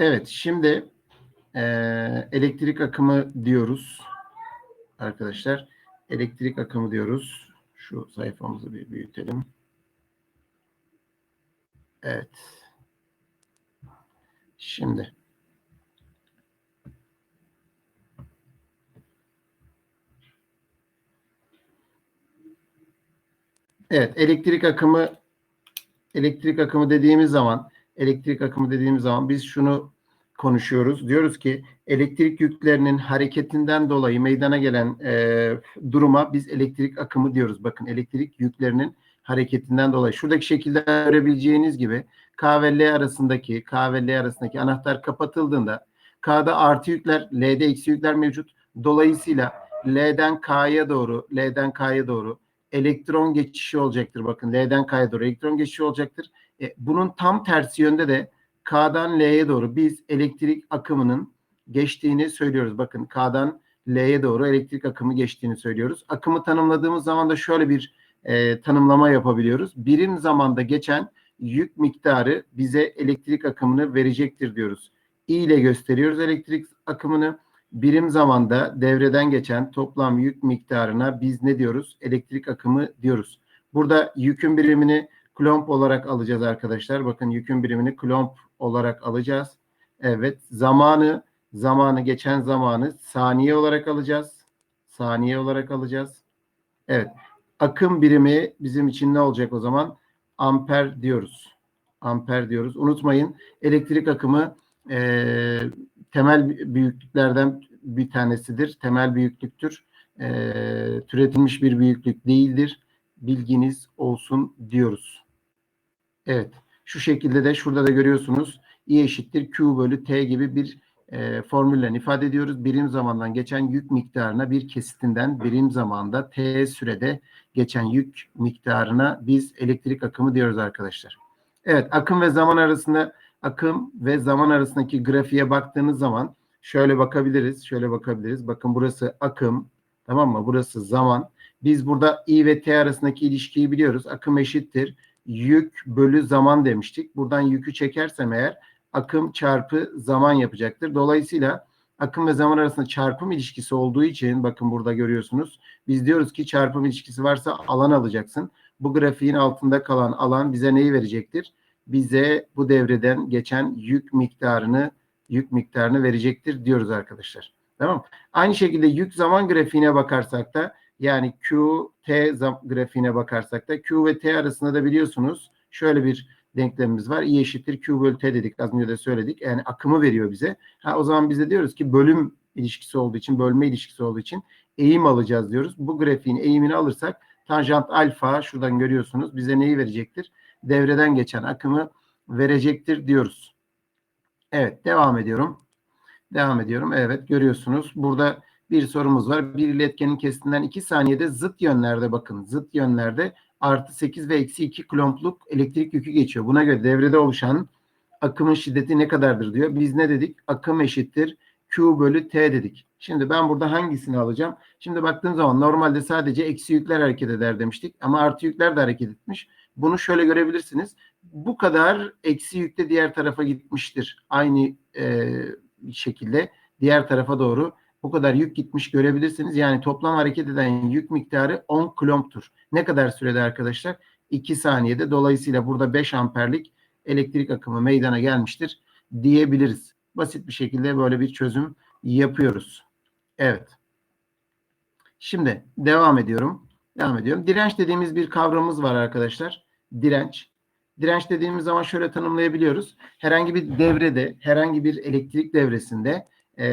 Evet, şimdi eee, elektrik akımı diyoruz arkadaşlar. Elektrik akımı diyoruz. Şu sayfamızı bir büyütelim. Evet. Şimdi. Evet, elektrik akımı elektrik akımı dediğimiz zaman elektrik akımı dediğimiz zaman biz şunu konuşuyoruz. Diyoruz ki elektrik yüklerinin hareketinden dolayı meydana gelen e, duruma biz elektrik akımı diyoruz. Bakın elektrik yüklerinin hareketinden dolayı. Şuradaki şekilde görebileceğiniz gibi K ve L arasındaki K ve L arasındaki anahtar kapatıldığında K'da artı yükler, L'de eksi yükler mevcut. Dolayısıyla L'den K'ya doğru, L'den K'ya doğru elektron geçişi olacaktır. Bakın L'den K'ya doğru elektron geçişi olacaktır. E, bunun tam tersi yönde de K'dan L'ye doğru biz elektrik akımının geçtiğini söylüyoruz. Bakın K'dan L'ye doğru elektrik akımı geçtiğini söylüyoruz. Akımı tanımladığımız zaman da şöyle bir e, tanımlama yapabiliyoruz. Birim zamanda geçen yük miktarı bize elektrik akımını verecektir diyoruz. I ile gösteriyoruz elektrik akımını. Birim zamanda devreden geçen toplam yük miktarına biz ne diyoruz? Elektrik akımı diyoruz. Burada yükün birimini klomp olarak alacağız arkadaşlar. Bakın yükün birimini klomp olarak alacağız. Evet. Zamanı zamanı geçen zamanı saniye olarak alacağız. Saniye olarak alacağız. Evet. Akım birimi bizim için ne olacak o zaman? Amper diyoruz. Amper diyoruz. Unutmayın elektrik akımı e, temel büyüklüklerden bir tanesidir. Temel büyüklüktür. E, türetilmiş bir büyüklük değildir. Bilginiz olsun diyoruz. Evet. Şu şekilde de şurada da görüyorsunuz. I eşittir Q bölü T gibi bir e, formülle ifade ediyoruz. Birim zamandan geçen yük miktarına bir kesitinden birim zamanda T sürede geçen yük miktarına biz elektrik akımı diyoruz arkadaşlar. Evet akım ve zaman arasında akım ve zaman arasındaki grafiğe baktığınız zaman şöyle bakabiliriz. Şöyle bakabiliriz. Bakın burası akım. Tamam mı? Burası zaman. Biz burada I ve T arasındaki ilişkiyi biliyoruz. Akım eşittir. Yük bölü zaman demiştik. Buradan yükü çekersem eğer akım çarpı zaman yapacaktır. Dolayısıyla akım ve zaman arasında çarpım ilişkisi olduğu için bakın burada görüyorsunuz. Biz diyoruz ki çarpım ilişkisi varsa alan alacaksın. Bu grafiğin altında kalan alan bize neyi verecektir? Bize bu devreden geçen yük miktarını yük miktarını verecektir diyoruz arkadaşlar. Tamam Aynı şekilde yük zaman grafiğine bakarsak da yani Q, T grafiğine bakarsak da Q ve T arasında da biliyorsunuz şöyle bir denklemimiz var. I eşittir Q bölü T dedik. Az önce de söyledik. Yani akımı veriyor bize. Ha, o zaman biz de diyoruz ki bölüm ilişkisi olduğu için, bölme ilişkisi olduğu için eğim alacağız diyoruz. Bu grafiğin eğimini alırsak tanjant alfa şuradan görüyorsunuz bize neyi verecektir? Devreden geçen akımı verecektir diyoruz. Evet devam ediyorum. Devam ediyorum. Evet görüyorsunuz. Burada bir sorumuz var. Bir iletkenin kesitinden 2 saniyede zıt yönlerde bakın. Zıt yönlerde artı 8 ve eksi 2 kulompluk elektrik yükü geçiyor. Buna göre devrede oluşan akımın şiddeti ne kadardır diyor. Biz ne dedik? Akım eşittir Q bölü T dedik. Şimdi ben burada hangisini alacağım? Şimdi baktığım zaman normalde sadece eksi yükler hareket eder demiştik. Ama artı yükler de hareket etmiş. Bunu şöyle görebilirsiniz. Bu kadar eksi yükte diğer tarafa gitmiştir. Aynı e, şekilde diğer tarafa doğru bu kadar yük gitmiş görebilirsiniz. Yani toplam hareket eden yük miktarı 10 kulomptur. Ne kadar sürede arkadaşlar? 2 saniyede. Dolayısıyla burada 5 amperlik elektrik akımı meydana gelmiştir diyebiliriz. Basit bir şekilde böyle bir çözüm yapıyoruz. Evet. Şimdi devam ediyorum. Devam ediyorum. Direnç dediğimiz bir kavramımız var arkadaşlar. Direnç. Direnç dediğimiz zaman şöyle tanımlayabiliyoruz. Herhangi bir devrede, herhangi bir elektrik devresinde e,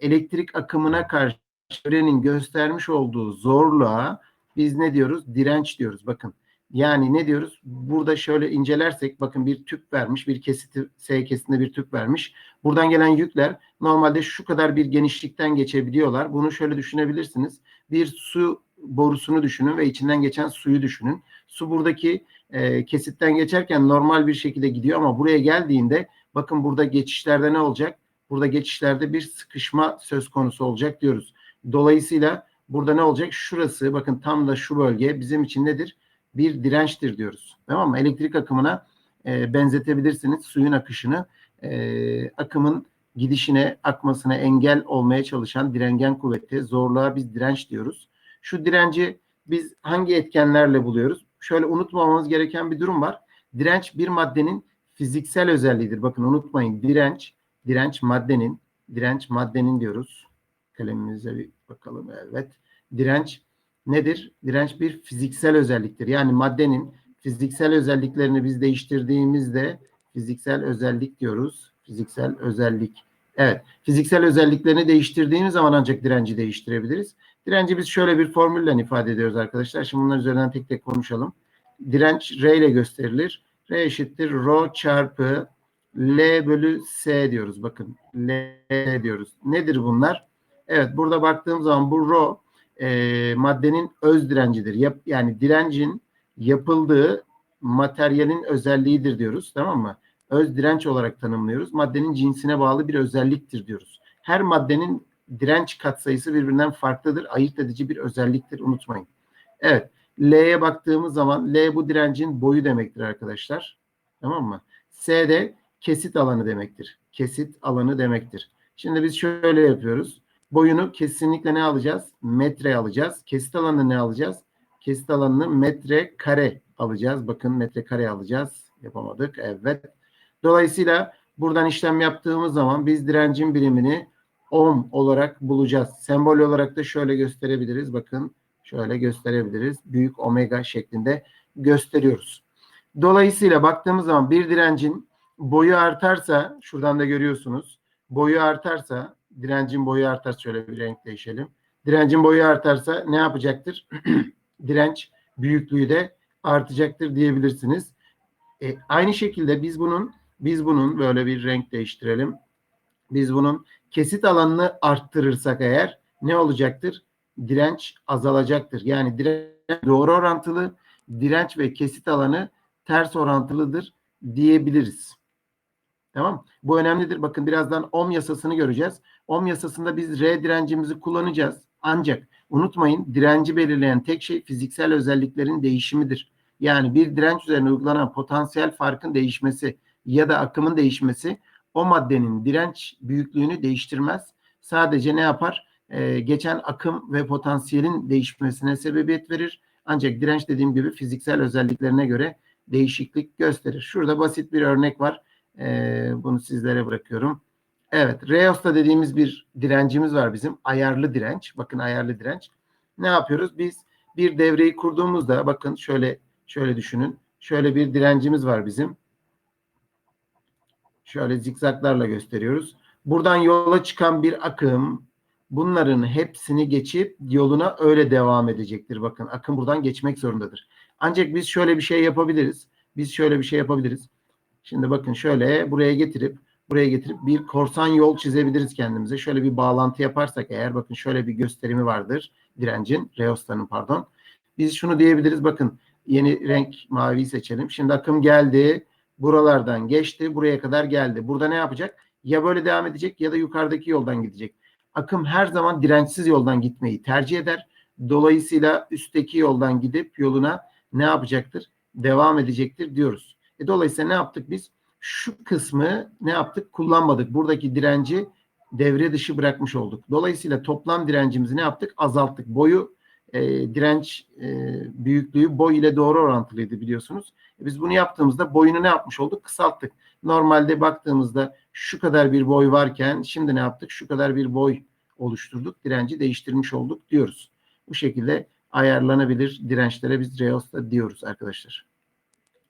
elektrik akımına karşı çevrenin göstermiş olduğu zorluğa biz ne diyoruz? Direnç diyoruz. Bakın yani ne diyoruz? Burada şöyle incelersek bakın bir tüp vermiş. Bir kesiti S kesitinde bir tüp vermiş. Buradan gelen yükler normalde şu kadar bir genişlikten geçebiliyorlar. Bunu şöyle düşünebilirsiniz. Bir su borusunu düşünün ve içinden geçen suyu düşünün. Su buradaki e, kesitten geçerken normal bir şekilde gidiyor ama buraya geldiğinde bakın burada geçişlerde ne olacak? Burada geçişlerde bir sıkışma söz konusu olacak diyoruz. Dolayısıyla burada ne olacak? Şurası bakın tam da şu bölge bizim için nedir? Bir dirençtir diyoruz. Tamam mı? Elektrik akımına e, benzetebilirsiniz suyun akışını. E, akımın gidişine, akmasına engel olmaya çalışan direngen kuvveti, zorluğa biz direnç diyoruz. Şu direnci biz hangi etkenlerle buluyoruz? Şöyle unutmamamız gereken bir durum var. Direnç bir maddenin fiziksel özelliğidir. Bakın unutmayın direnç, direnç maddenin, direnç maddenin diyoruz. Kalemimize bir bakalım. Evet. Direnç nedir? Direnç bir fiziksel özelliktir. Yani maddenin fiziksel özelliklerini biz değiştirdiğimizde fiziksel özellik diyoruz. Fiziksel özellik. Evet. Fiziksel özelliklerini değiştirdiğimiz zaman ancak direnci değiştirebiliriz. Direnci biz şöyle bir formülle ifade ediyoruz arkadaşlar. Şimdi bunlar üzerinden tek tek konuşalım. Direnç R ile gösterilir. R eşittir rho çarpı L bölü S diyoruz. Bakın L diyoruz. Nedir bunlar? Evet burada baktığım zaman bu rho e, maddenin öz direncidir. Yap, yani direncin yapıldığı materyalin özelliğidir diyoruz. Tamam mı? Öz direnç olarak tanımlıyoruz. Maddenin cinsine bağlı bir özelliktir diyoruz. Her maddenin direnç katsayısı birbirinden farklıdır. Ayırt edici bir özelliktir. Unutmayın. Evet. L'ye baktığımız zaman L bu direncin boyu demektir arkadaşlar. Tamam mı? S de kesit alanı demektir. Kesit alanı demektir. Şimdi biz şöyle yapıyoruz. Boyunu kesinlikle ne alacağız? Metre alacağız. Kesit alanını ne alacağız? Kesit alanını metre kare alacağız. Bakın metre kare alacağız. Yapamadık. Evet. Dolayısıyla buradan işlem yaptığımız zaman biz direncin birimini ohm olarak bulacağız. Sembol olarak da şöyle gösterebiliriz. Bakın şöyle gösterebiliriz. Büyük omega şeklinde gösteriyoruz. Dolayısıyla baktığımız zaman bir direncin boyu artarsa şuradan da görüyorsunuz. Boyu artarsa direncin boyu artarsa şöyle bir renk değişelim. Direncin boyu artarsa ne yapacaktır? Direnç büyüklüğü de artacaktır diyebilirsiniz. E, aynı şekilde biz bunun biz bunun böyle bir renk değiştirelim. Biz bunun kesit alanını arttırırsak eğer ne olacaktır? Direnç azalacaktır. Yani direnç doğru orantılı, direnç ve kesit alanı ters orantılıdır diyebiliriz. Tamam. Bu önemlidir. Bakın birazdan ohm yasasını göreceğiz. Ohm yasasında biz R direncimizi kullanacağız. Ancak unutmayın direnci belirleyen tek şey fiziksel özelliklerin değişimidir. Yani bir direnç üzerine uygulanan potansiyel farkın değişmesi ya da akımın değişmesi o maddenin direnç büyüklüğünü değiştirmez. Sadece ne yapar? Ee, geçen akım ve potansiyelin değişmesine sebebiyet verir. Ancak direnç dediğim gibi fiziksel özelliklerine göre değişiklik gösterir. Şurada basit bir örnek var. Ee, bunu sizlere bırakıyorum. Evet, Reos'ta dediğimiz bir direncimiz var bizim. Ayarlı direnç. Bakın ayarlı direnç. Ne yapıyoruz? Biz bir devreyi kurduğumuzda bakın şöyle şöyle düşünün. Şöyle bir direncimiz var bizim. Şöyle zikzaklarla gösteriyoruz. Buradan yola çıkan bir akım bunların hepsini geçip yoluna öyle devam edecektir. Bakın akım buradan geçmek zorundadır. Ancak biz şöyle bir şey yapabiliriz. Biz şöyle bir şey yapabiliriz. Şimdi bakın şöyle buraya getirip buraya getirip bir korsan yol çizebiliriz kendimize. Şöyle bir bağlantı yaparsak eğer bakın şöyle bir gösterimi vardır direncin, Reosta'nın pardon. Biz şunu diyebiliriz bakın yeni renk maviyi seçelim. Şimdi akım geldi. Buralardan geçti. Buraya kadar geldi. Burada ne yapacak? Ya böyle devam edecek ya da yukarıdaki yoldan gidecek. Akım her zaman dirençsiz yoldan gitmeyi tercih eder. Dolayısıyla üstteki yoldan gidip yoluna ne yapacaktır? Devam edecektir diyoruz. E dolayısıyla ne yaptık biz? Şu kısmı ne yaptık? Kullanmadık. Buradaki direnci devre dışı bırakmış olduk. Dolayısıyla toplam direncimizi ne yaptık? Azalttık. Boyu e, direnç e, büyüklüğü boy ile doğru orantılıydı biliyorsunuz. E, biz bunu yaptığımızda boyunu ne yapmış olduk? Kısalttık. Normalde baktığımızda şu kadar bir boy varken şimdi ne yaptık? Şu kadar bir boy oluşturduk. Direnci değiştirmiş olduk diyoruz. Bu şekilde ayarlanabilir dirençlere biz Reos'ta diyoruz arkadaşlar.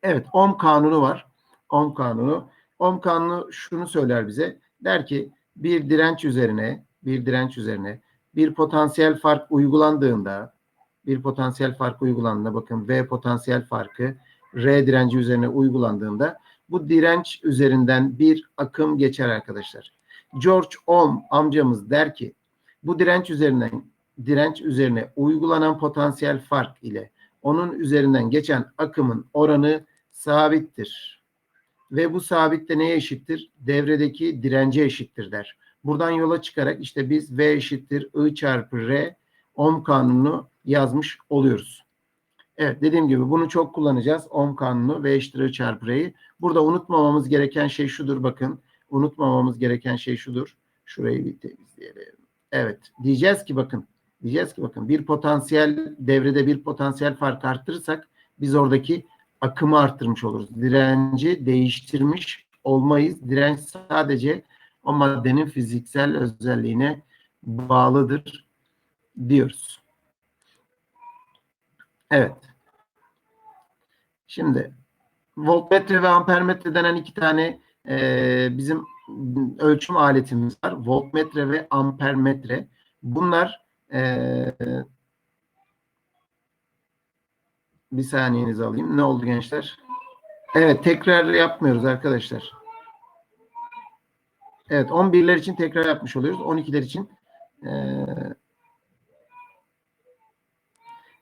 Evet, Ohm kanunu var. Ohm kanunu. Ohm kanunu şunu söyler bize. Der ki bir direnç üzerine, bir direnç üzerine bir potansiyel fark uygulandığında, bir potansiyel fark uygulandığında, bakın V potansiyel farkı R direnci üzerine uygulandığında bu direnç üzerinden bir akım geçer arkadaşlar. George Ohm amcamız der ki bu direnç üzerinden direnç üzerine uygulanan potansiyel fark ile onun üzerinden geçen akımın oranı sabittir. Ve bu sabit de neye eşittir? Devredeki dirence eşittir der. Buradan yola çıkarak işte biz V eşittir I çarpı R ohm kanunu yazmış oluyoruz. Evet dediğim gibi bunu çok kullanacağız. Ohm kanunu V eşittir I çarpı R'yi. Burada unutmamamız gereken şey şudur bakın. Unutmamamız gereken şey şudur. Şurayı bir temizleyelim. Evet diyeceğiz ki bakın. Diyeceğiz ki bakın bir potansiyel devrede bir potansiyel fark arttırırsak biz oradaki akımı arttırmış oluruz. Direnci değiştirmiş olmayız. Direnç sadece o maddenin fiziksel özelliğine bağlıdır diyoruz. Evet. Şimdi voltmetre ve ampermetre denen iki tane e, bizim ölçüm aletimiz var. Voltmetre ve ampermetre. Bunlar e, bir saniyenizi alayım. Ne oldu gençler? Evet tekrar yapmıyoruz arkadaşlar. Evet 11'ler için tekrar yapmış oluyoruz. 12'ler için e,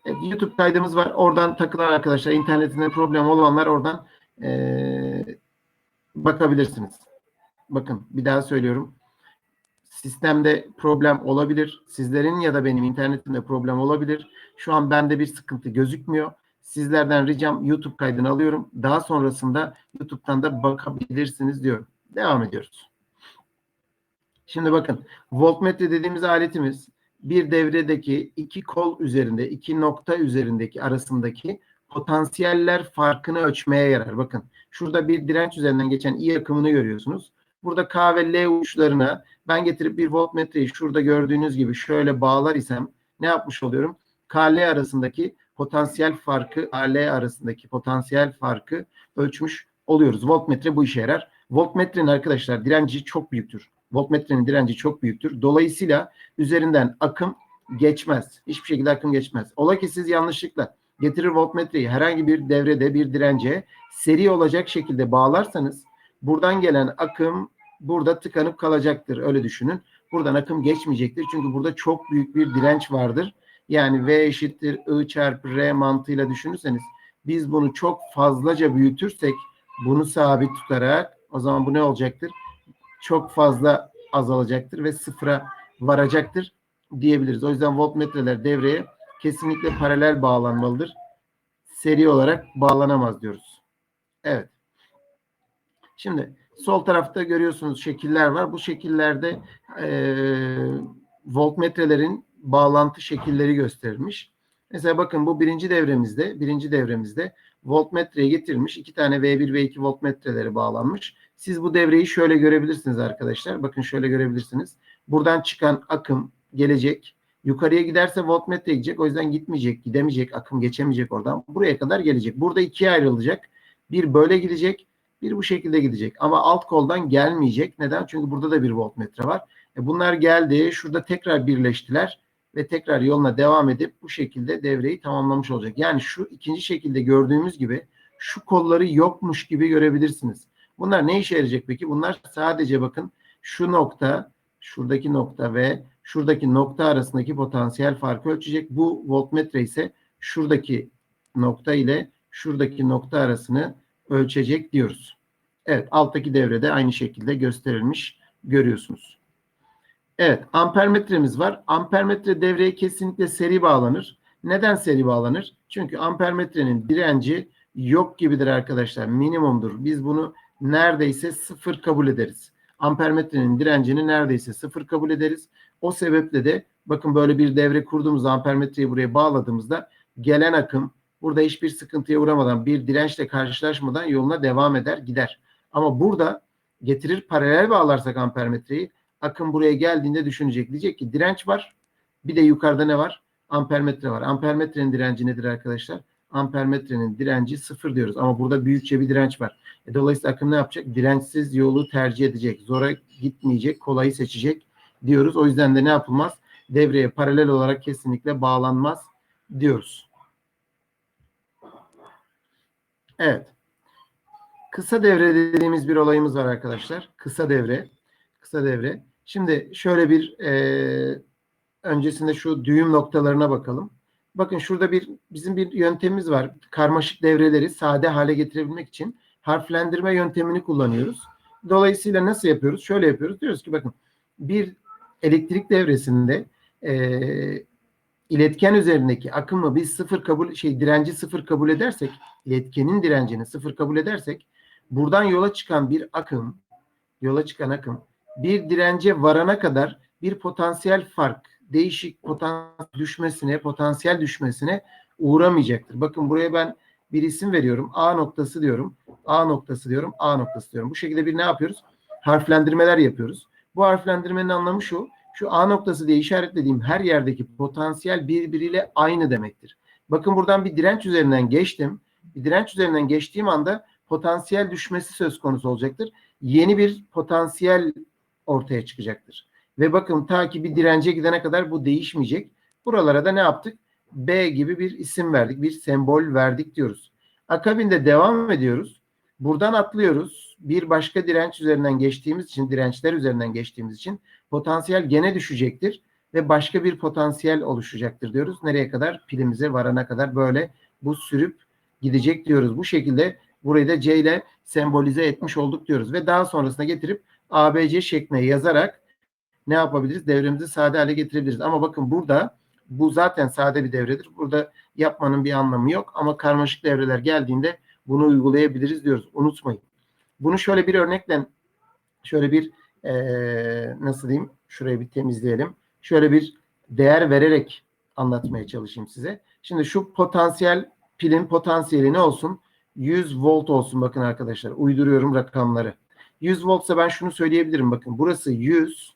Evet, YouTube kaydımız var. Oradan takılan arkadaşlar, internetinde problem olanlar oradan e, bakabilirsiniz. Bakın bir daha söylüyorum. Sistemde problem olabilir. Sizlerin ya da benim internetimde problem olabilir. Şu an bende bir sıkıntı gözükmüyor. Sizlerden ricam YouTube kaydını alıyorum. Daha sonrasında YouTube'dan da bakabilirsiniz diyorum. Devam ediyoruz. Şimdi bakın voltmetre dediğimiz aletimiz bir devredeki iki kol üzerinde, iki nokta üzerindeki arasındaki potansiyeller farkını ölçmeye yarar. Bakın şurada bir direnç üzerinden geçen I akımını görüyorsunuz. Burada K ve L uçlarına ben getirip bir voltmetreyi şurada gördüğünüz gibi şöyle bağlar isem ne yapmış oluyorum? KL arasındaki potansiyel farkı, AL arasındaki potansiyel farkı ölçmüş oluyoruz. Voltmetre bu işe yarar. Voltmetrenin arkadaşlar direnci çok büyüktür. Voltmetrenin direnci çok büyüktür. Dolayısıyla üzerinden akım geçmez. Hiçbir şekilde akım geçmez. Ola ki siz yanlışlıkla getirir voltmetreyi herhangi bir devrede bir dirence seri olacak şekilde bağlarsanız buradan gelen akım burada tıkanıp kalacaktır. Öyle düşünün. Buradan akım geçmeyecektir. Çünkü burada çok büyük bir direnç vardır. Yani V eşittir I çarpı R mantığıyla düşünürseniz biz bunu çok fazlaca büyütürsek bunu sabit tutarak o zaman bu ne olacaktır? Çok fazla azalacaktır ve sıfıra varacaktır diyebiliriz. O yüzden voltmetreler devreye kesinlikle paralel bağlanmalıdır. Seri olarak bağlanamaz diyoruz. Evet. Şimdi sol tarafta görüyorsunuz şekiller var. Bu şekillerde e, voltmetrelerin bağlantı şekilleri gösterilmiş. Mesela bakın bu birinci devremizde, birinci devremizde voltmetreyi getirmiş. iki tane V1 ve 2 voltmetreleri bağlanmış. Siz bu devreyi şöyle görebilirsiniz arkadaşlar. Bakın şöyle görebilirsiniz. Buradan çıkan akım gelecek. Yukarıya giderse voltmetre gidecek. O yüzden gitmeyecek, gidemeyecek, akım geçemeyecek oradan. Buraya kadar gelecek. Burada ikiye ayrılacak. Bir böyle gidecek, bir bu şekilde gidecek. Ama alt koldan gelmeyecek. Neden? Çünkü burada da bir voltmetre var. E bunlar geldi. Şurada tekrar birleştiler ve tekrar yoluna devam edip bu şekilde devreyi tamamlamış olacak. Yani şu ikinci şekilde gördüğümüz gibi şu kolları yokmuş gibi görebilirsiniz. Bunlar ne işe yarayacak peki? Bunlar sadece bakın şu nokta, şuradaki nokta ve şuradaki nokta arasındaki potansiyel farkı ölçecek. Bu voltmetre ise şuradaki nokta ile şuradaki nokta arasını ölçecek diyoruz. Evet alttaki devrede aynı şekilde gösterilmiş görüyorsunuz. Evet ampermetremiz var. Ampermetre devreye kesinlikle seri bağlanır. Neden seri bağlanır? Çünkü ampermetrenin direnci yok gibidir arkadaşlar. Minimumdur. Biz bunu neredeyse sıfır kabul ederiz. Ampermetrenin direncini neredeyse sıfır kabul ederiz. O sebeple de bakın böyle bir devre kurduğumuzda ampermetreyi buraya bağladığımızda gelen akım burada hiçbir sıkıntıya uğramadan bir dirençle karşılaşmadan yoluna devam eder gider. Ama burada getirir paralel bağlarsak ampermetreyi akım buraya geldiğinde düşünecek. Diyecek ki direnç var. Bir de yukarıda ne var? Ampermetre var. Ampermetrenin direnci nedir arkadaşlar? Ampermetrenin direnci sıfır diyoruz. Ama burada büyükçe bir direnç var. E, dolayısıyla akım ne yapacak? Dirençsiz yolu tercih edecek. Zora gitmeyecek, kolayı seçecek diyoruz. O yüzden de ne yapılmaz? Devreye paralel olarak kesinlikle bağlanmaz diyoruz. Evet. Kısa devre dediğimiz bir olayımız var arkadaşlar. Kısa devre. Kısa devre. Şimdi şöyle bir e, öncesinde şu düğüm noktalarına bakalım. Bakın şurada bir bizim bir yöntemimiz var. Karmaşık devreleri sade hale getirebilmek için harflendirme yöntemini kullanıyoruz. Dolayısıyla nasıl yapıyoruz? Şöyle yapıyoruz. Diyoruz ki bakın bir elektrik devresinde e, iletken üzerindeki akımı biz sıfır kabul şey direnci sıfır kabul edersek iletkenin direncini sıfır kabul edersek buradan yola çıkan bir akım yola çıkan akım bir dirence varana kadar bir potansiyel fark değişik potansiyel düşmesine potansiyel düşmesine uğramayacaktır. Bakın buraya ben bir isim veriyorum. A noktası diyorum. A noktası diyorum. A noktası diyorum. Bu şekilde bir ne yapıyoruz? Harflendirmeler yapıyoruz. Bu harflendirmenin anlamı şu. Şu A noktası diye işaretlediğim her yerdeki potansiyel birbiriyle aynı demektir. Bakın buradan bir direnç üzerinden geçtim. Bir direnç üzerinden geçtiğim anda potansiyel düşmesi söz konusu olacaktır. Yeni bir potansiyel ortaya çıkacaktır. Ve bakın ta ki bir dirence gidene kadar bu değişmeyecek. Buralara da ne yaptık? B gibi bir isim verdik, bir sembol verdik diyoruz. Akabinde devam ediyoruz. Buradan atlıyoruz. Bir başka direnç üzerinden geçtiğimiz için, dirençler üzerinden geçtiğimiz için potansiyel gene düşecektir ve başka bir potansiyel oluşacaktır diyoruz. Nereye kadar? Pilimize varana kadar böyle bu sürüp gidecek diyoruz. Bu şekilde burayı da C ile sembolize etmiş olduk diyoruz ve daha sonrasına getirip ABC şekline yazarak ne yapabiliriz? Devremizi sade hale getirebiliriz. Ama bakın burada bu zaten sade bir devredir. Burada yapmanın bir anlamı yok ama karmaşık devreler geldiğinde bunu uygulayabiliriz diyoruz. Unutmayın. Bunu şöyle bir örnekle şöyle bir ee, nasıl diyeyim? Şurayı bir temizleyelim. Şöyle bir değer vererek anlatmaya çalışayım size. Şimdi şu potansiyel pilin potansiyeli ne olsun? 100 volt olsun bakın arkadaşlar. Uyduruyorum rakamları. 100 voltsa ben şunu söyleyebilirim. Bakın burası 100.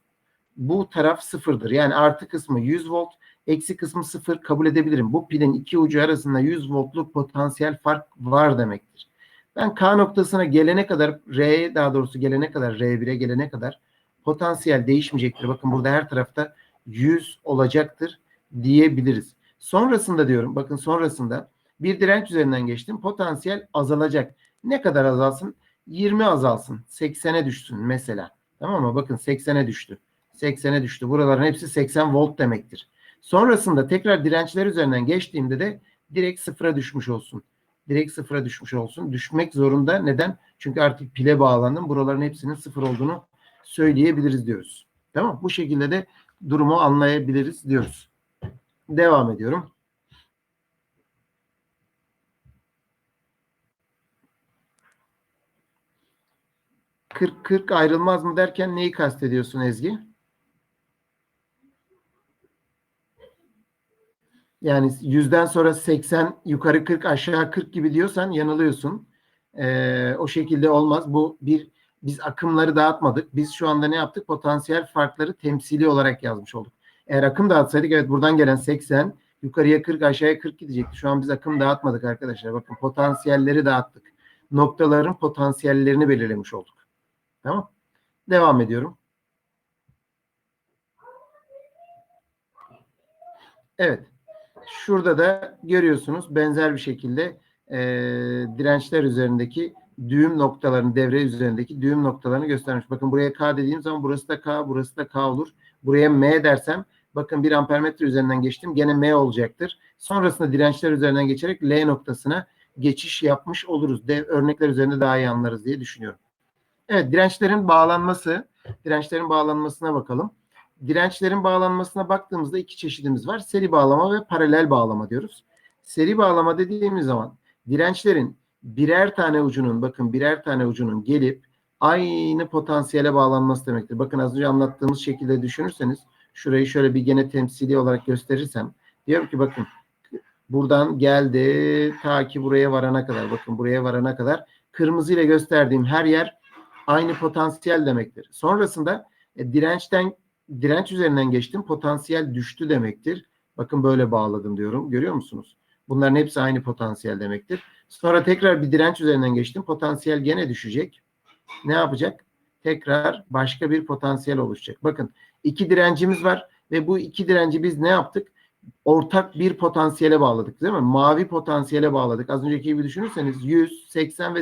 Bu taraf sıfırdır. Yani artı kısmı 100 volt. Eksi kısmı sıfır kabul edebilirim. Bu pilin iki ucu arasında 100 voltluk potansiyel fark var demektir. Ben K noktasına gelene kadar R'ye daha doğrusu gelene kadar R1'e gelene kadar potansiyel değişmeyecektir. Bakın burada her tarafta 100 olacaktır diyebiliriz. Sonrasında diyorum bakın sonrasında bir direnç üzerinden geçtim. Potansiyel azalacak. Ne kadar azalsın? 20 azalsın. 80'e düşsün mesela. Tamam mı? Bakın 80'e düştü. 80'e düştü. Buraların hepsi 80 volt demektir. Sonrasında tekrar dirençler üzerinden geçtiğimde de direkt sıfıra düşmüş olsun. Direkt sıfıra düşmüş olsun. Düşmek zorunda. Neden? Çünkü artık pile bağlandım. Buraların hepsinin sıfır olduğunu söyleyebiliriz diyoruz. Tamam Bu şekilde de durumu anlayabiliriz diyoruz. Devam ediyorum. Kırk kırk ayrılmaz mı derken neyi kastediyorsun Ezgi? Yani yüzden sonra 80 yukarı 40 aşağı 40 gibi diyorsan yanılıyorsun. Ee, o şekilde olmaz. Bu bir biz akımları dağıtmadık. Biz şu anda ne yaptık? Potansiyel farkları temsili olarak yazmış olduk. Eğer akım dağıtsaydık evet buradan gelen 80 yukarıya 40 aşağıya 40 gidecekti. Şu an biz akım dağıtmadık arkadaşlar. Bakın potansiyelleri dağıttık. Noktaların potansiyellerini belirlemiş olduk. Tamam. Devam ediyorum. Evet. Şurada da görüyorsunuz benzer bir şekilde e, dirençler üzerindeki düğüm noktalarını devre üzerindeki düğüm noktalarını göstermiş. Bakın buraya K dediğim zaman burası da K, burası da K olur. Buraya M dersem bakın bir ampermetre üzerinden geçtim. Gene M olacaktır. Sonrasında dirençler üzerinden geçerek L noktasına geçiş yapmış oluruz. De, örnekler üzerinde daha iyi anlarız diye düşünüyorum. Evet dirençlerin bağlanması. Dirençlerin bağlanmasına bakalım. Dirençlerin bağlanmasına baktığımızda iki çeşidimiz var. Seri bağlama ve paralel bağlama diyoruz. Seri bağlama dediğimiz zaman dirençlerin birer tane ucunun bakın birer tane ucunun gelip aynı potansiyele bağlanması demektir. Bakın az önce anlattığımız şekilde düşünürseniz şurayı şöyle bir gene temsili olarak gösterirsem diyorum ki bakın buradan geldi ta ki buraya varana kadar bakın buraya varana kadar kırmızı ile gösterdiğim her yer aynı potansiyel demektir. Sonrasında e, dirençten direnç üzerinden geçtim potansiyel düştü demektir. Bakın böyle bağladım diyorum. Görüyor musunuz? Bunların hepsi aynı potansiyel demektir. Sonra tekrar bir direnç üzerinden geçtim. Potansiyel gene düşecek. Ne yapacak? Tekrar başka bir potansiyel oluşacak. Bakın iki direncimiz var ve bu iki direnci biz ne yaptık? Ortak bir potansiyele bağladık değil mi? Mavi potansiyele bağladık. Az önceki gibi düşünürseniz 100, 80 ve